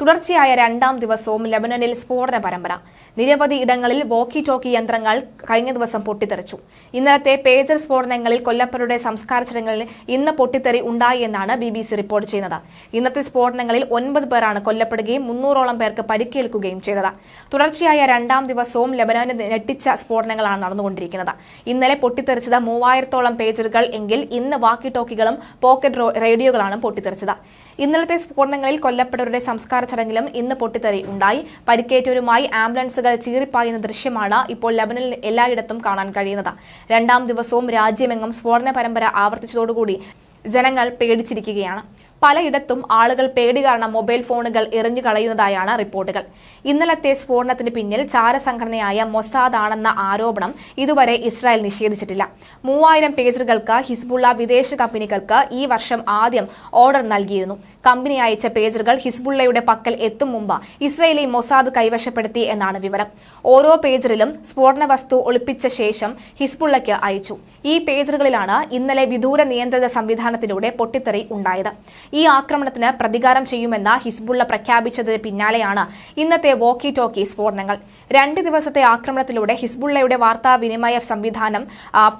തുടർച്ചയായ രണ്ടാം ദിവസവും ലബനനിൽ സ്ഫോടന പരമ്പര. നിരവധി ഇടങ്ങളിൽ വോക്കി ടോക്കി യന്ത്രങ്ങൾ കഴിഞ്ഞ ദിവസം പൊട്ടിത്തെറിച്ചു. ഇന്നലത്തെ പേജർ സ്ഫോടനങ്ങളിൽ കൊല്ലപ്പരുടെ സംസ്കാര ചടങ്ങുകളിൽ ഇന്ന് പൊട്ടിത്തെറി ഉണ്ടായി എന്നാണ് ബി ബി സി റിപ്പോർട്ട് ചെയ്യുന്നത്. ഇന്നത്തെ സ്ഫോടനങ്ങളിൽ ഒൻപത് പേരാണ് കൊല്ലപ്പെടുകയും മുന്നൂറോളം പേർക്ക് പരിക്കേൽക്കുകയും ചെയ്തത്. തുടർച്ചയായ രണ്ടാം ദിവസവും ലബനാന് ഞെട്ടിച്ച സ്ഫോടനങ്ങളാണ് നടന്നുകൊണ്ടിരിക്കുന്നത്. ഇന്നലെ പൊട്ടിത്തെറിച്ചത് മൂവായിരത്തോളം പേജറുകൾ എങ്കിൽ ഇന്ന് വാക്കി ടോക്കികളും പോക്കറ്റ് റേഡിയോകളാണ് പൊട്ടിത്തെറിച്ചത്. ഇന്നലത്തെ സ്ഫോടനങ്ങളിൽ കൊല്ലപ്പെട്ടവരുടെ സംസ്കാര ചടങ്ങിലും ഇന്ന് പൊട്ടിത്തെറി ഉണ്ടായി. പരിക്കേറ്റവരുമായി ആംബുലൻസുകൾ ചീറിപ്പായുന്ന ദൃശ്യമാണ് ഇപ്പോൾ ലബനിൽ എല്ലായിടത്തും കാണാൻ കഴിയുന്നത്. രണ്ടാം ദിവസവും രാജ്യമെങ്ങും സ്ഫോടന പരമ്പര ആവർത്തിച്ചതോടുകൂടി ജനങ്ങൾ പേടിച്ചിരിക്കുകയാണ്. പലയിടത്തും ആളുകൾ പേടി കാരണം മൊബൈൽ ഫോണുകൾ എറിഞ്ഞു കളയുന്നതായാണ് റിപ്പോർട്ടുകൾ. ഇന്നലത്തെ സ്ഫോടനത്തിന് പിന്നിൽ ചാരസംഘടനയായ മൊസാദ് ആണെന്ന ആരോപണം ഇതുവരെ ഇസ്രായേൽ നിഷേധിച്ചിട്ടില്ല. മൂവായിരം പേജറുകൾക്ക് ഹിസ്ബുള്ള വിദേശ കമ്പനികൾക്ക് ഈ വർഷം ആദ്യം ഓർഡർ നൽകിയിരുന്നു. കമ്പനി അയച്ച പേജറുകൾ ഹിസ്ബുള്ളയുടെ പക്കൽ എത്തും മുമ്പ് ഇസ്രായേലി മൊസാദ് കൈവശപ്പെടുത്തി എന്നാണ് വിവരം. ഓരോ പേജറിലും സ്ഫോടന വസ്തു ഒളിപ്പിച്ച ശേഷം ഹിസ്ബുള്ളയ്ക്ക് അയച്ചു. ഈ പേജറുകളിലാണ് ഇന്നലെ വിദൂര നിയന്ത്രിത സംവിധാനത്തിലൂടെ പൊട്ടിത്തെറി ഉണ്ടായത്. ഈ ആക്രമണത്തിന് പ്രതികാരം ചെയ്യുമെന്ന് ഹിസ്ബുള്ള പ്രഖ്യാപിച്ചതിന് പിന്നാലെയാണ് ഇന്നത്തെ വോക്കി ടോക്കി സ്ഫോടനങ്ങൾ. രണ്ട് ദിവസത്തെ ആക്രമണത്തിലൂടെ ഹിസ്ബുള്ളയുടെ വാർത്താവിനിമയ സംവിധാനം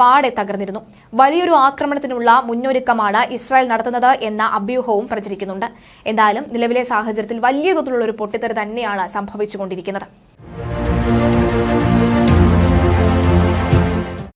പാടെ തകർന്നിരുന്നു. വലിയൊരു ആക്രമണത്തിനുള്ള മുന്നൊരുക്കമാണ് ഇസ്രായേൽ നടത്തുന്നത് എന്ന അഭ്യൂഹവും പ്രചരിക്കുന്നുണ്ട്. എന്തായാലും നിലവിലെ സാഹചര്യത്തിൽ വലിയ തോതിലുള്ള ഒരു പൊട്ടിത്തെറി തന്നെയാണ് സംഭവിച്ചുകൊണ്ടിരിക്കുന്നത്.